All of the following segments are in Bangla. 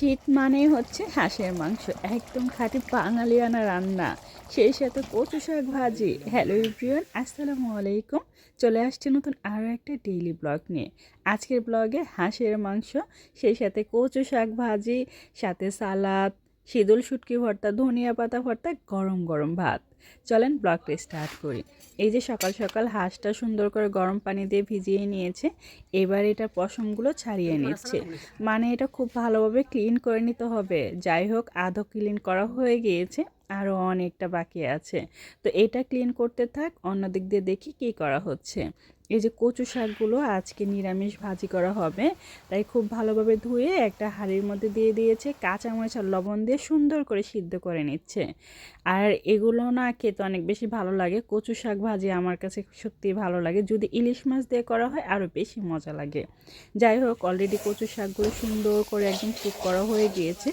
শীত মানে হচ্ছে হাঁসের মাংস। একদম খাঁটি বাঙালিয়ানা রান্না। সেই সাথে কচু শাক ভাজি। হ্যালো ইউপ্রিয়ন আসসালামু আলাইকুম। চলে আসছে নতুন আরও একটা ডেইলি ব্লগ নিয়ে। আজকের ব্লগে হাঁসের মাংস, সেই সাথে কচু শাক ভাজি, সাথে সালাদ শীতল শুটকি ভর্তা, ধনিয়া পাতা ভর্তা, গরম গরম ভাত। চলেন ব্লগটা স্টার্ট করি। এই যে সকাল সকাল হাঁসটা সুন্দর করে গরম পানি দিয়ে ভিজিয়ে নিয়েছে এবার এটা পশমগুলো ছাড়িয়ে নিচ্ছে। মানে এটা খুব ভালোভাবে ক্লিন করে নিতে হবে। যাই হোক আধো ক্লিন করা হয়ে গিয়েছে আরও অনেকটা বাকি আছে। তো এটা ক্লিন করতে থাক অন্য দিক দিয়ে দেখি কী করা হচ্ছে। এই যে কচু শাকগুলো আজকে নিরামিষ ভাজি করা হবে তাই খুব ভালোভাবে ধুয়ে একটা হাঁড়ির মধ্যে দিয়ে দিয়েছে কাঁচামরিচ আর লবণ দিয়ে সুন্দর করে সিদ্ধ করে নিচ্ছে। আর এগুলো না খেতে অনেক বেশি ভালো লাগে। কচু শাক ভাজি আমার কাছে সত্যি ভালো লাগে। যদি ইলিশ মাছ দিয়ে করা হয় আরও বেশি মজা লাগে। যাই হোক অলরেডি কচু শাকগুলো সুন্দর করে একদম কুক করা হয়ে গিয়েছে।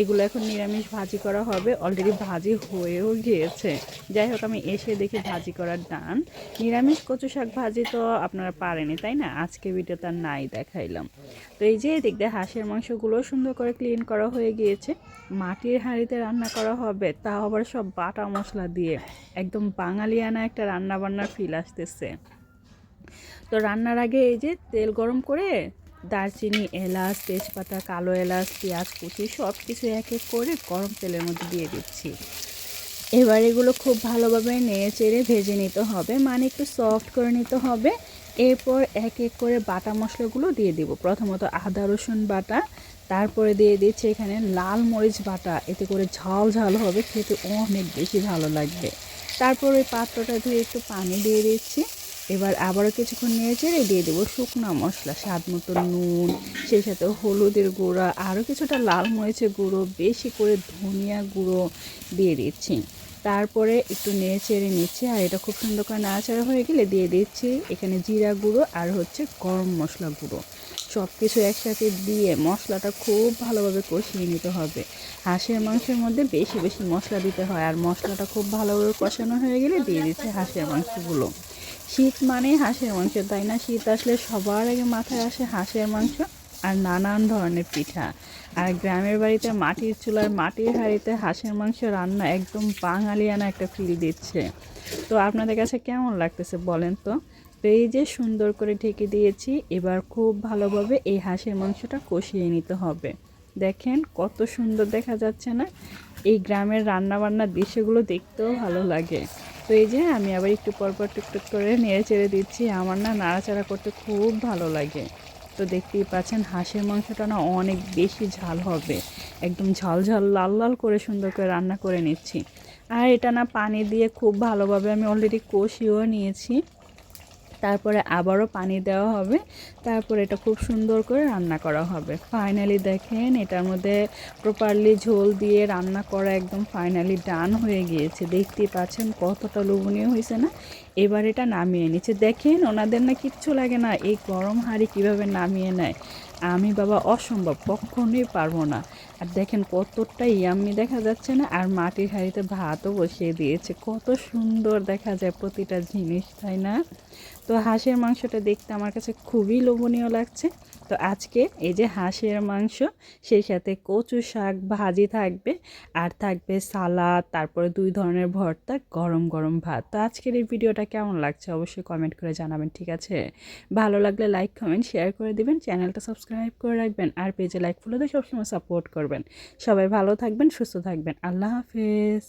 এগুলো এখন নিরামিষ ভাজি করা হবে। অলরেডি ভাজি হয়েও গিয়েছে। যাই হোক, আমি এসে দেখি ভাজি করার ডান নিরামিষ কচু শাক ভাজি তো আপনারা পারেনি তাই না? আজকে ভিডিও তার নাই দেখাইলাম। তো এই যে দিয়ে হাঁসের মাংসগুলো সুন্দর করে ক্লিন করা হয়ে গিয়েছে। মাটির হাঁড়িতে রান্না করা হবে, তাও আবার সব বাটা মশলা দিয়ে। একদম বাঙালিয়ানা একটা রান্না বান্নার ফিল আসতেছে। তো রান্নার আগে এই যে তেল গরম করে দারচিনি, এলাচ, তেজপাতা, কালো এলাচ, পেঁয়াজ, কুচি সব কিছু এক এক করে গরম তেলের মধ্যে দিয়ে দিচ্ছি। এবার এগুলো খুব ভালোভাবে নেড়ে চেড়ে ভেজে নিতে হবে। মানে একটু সফট করে নিতে হবে। এরপর এক এক করে বাটা মশলাগুলো দিয়ে দিব। প্রথমত আদা, রসুন বাটা তারপরে দিয়ে দিচ্ছি এখানে লাল মরিচ বাটা। এতে করে ঝাল ঝাল হবে, খেতে অনেক বেশি ভালো লাগবে। তারপর ওই পাত্রটা ধুয়ে একটু পানি দিয়ে দিচ্ছি। এবার আবারও কিছুক্ষণ নিয়ে চেড়ে দিয়ে দেবো শুকনো মশলা, স্বাদ মতো নুন, সেই সাথে হলুদের গুঁড়া, আরও কিছুটা লাল মরিচের গুঁড়ো, বেশি করে ধনিয়া গুঁড়ো দিয়ে দিচ্ছি। তারপরে একটু নেড়ে চেড়ে নিচ্ছি, আর এটা খুব সুন্দর করে নাড়াচাড়া হয়ে গেলে দিয়ে দিচ্ছি এখানে জিরা গুঁড়ো আর হচ্ছে গরম মশলা গুঁড়ো। সব কিছু একসাথে দিয়ে মশলাটা খুব ভালোভাবে কষিয়ে নিতে হবে। হাঁসের মাংসের মধ্যে বেশি বেশি মশলা দিতে হয় আর মশলাটা খুব ভালোভাবে কষানো হয়ে গেলে দিয়ে দিচ্ছে হাঁসের মাংসগুলো। শীত মানে হাঁসের মাংস, তাই না? শীত আসলে সবার আগে মাথায় আসে হাঁসের মাংস আর নানান ধরনের পিঠা। আর গ্রামের বাড়িতে মাটির চুলার মাটির হাঁড়িতে হাঁসের মাংস রান্না একদম বাঙালিয়ানা একটা ফিল দিচ্ছে। তো আপনাদের কাছে কেমন লাগতেছে বলেন তো? তো এই যে সুন্দর করে ঢেকে দিয়েছি, এবার খুব ভালোভাবে এই হাঁসের মাংসটা কষিয়ে নিতে হবে। দেখেন কত সুন্দর দেখা যাচ্ছে না? এই গ্রামের রান্নাবান্নার দৃশ্যগুলো দেখতেও ভালো লাগে। তো এই যে আমি আবার একটু পরপর টুকটুক করে নেড়ে চেড়ে দিচ্ছি, আমার না নাড়াচাড়া করতে খুব ভালো লাগে। তো দেখতেই পাচ্ছেন হাঁসের মাংসটা না অনেক বেশি ঝাল হবে। একদম ঝাল ঝাল, লাল লাল করে সুন্দর করে রান্না করে নিচ্ছি। আর এটা না পানি দিয়ে খুব ভালোভাবে আমি অলরেডি কষিয়েও নিয়েছি। তারপরে আবারও পানি দেওয়া হবে। তারপরে এটা খুব সুন্দর করে রান্না করা হবে। ফাইনালি দেখেন, এটার মধ্যে প্রপারলি ঝোল দিয়ে রান্না করা একদম ফাইনালি ডান হয়ে গিয়েছে। দেখতেই পাচ্ছেন কতটা লোভনীয় হয়েছে না? এবার এটা নামিয়ে নিচ্ছে। দেখেন, ওনাদের না কিচ্ছু লাগে না। এই গরম হাঁড়ি কীভাবে নামিয়ে নেয়? আমি বাবা অসম্ভব, কখনোই পারব না। আর দেখেন কতটা ইয়াম্মি দেখা যাচ্ছে না? আর মাটির হাঁড়িতে ভাতও বসিয়ে দিয়েছে। কত সুন্দর দেখা যায় প্রতিটা জিনিস, তাই না? তো হাঁসের মাংসটা দেখতে আমার কাছে খুবই লোভনীয় লাগছে। তো আজকে এই যে হাঁসের মাংস, সেই সাথে কচু শাক ভাজি থাকবে। আর থাকবে সালাদ, তারপরে দুই ধরনের ভর্তা, গরম গরম ভাত। তো আজকের এই ভিডিওটা কেমন লাগছে? অবশ্যই কমেন্ট করে জানাবেন, ঠিক আছে? ভালো লাগলে লাইক, কমেন্ট, শেয়ার করে দিবেন। চ্যানেলটা সাবস্ক্রাইব করে রাখবেন আর পেজে লাইক ফলো দিয়ে সবসময় সাপোর্ট করবেন। সবাই ভালো থাকবেন, সুস্থ থাকবেন। আল্লাহ হাফেজ।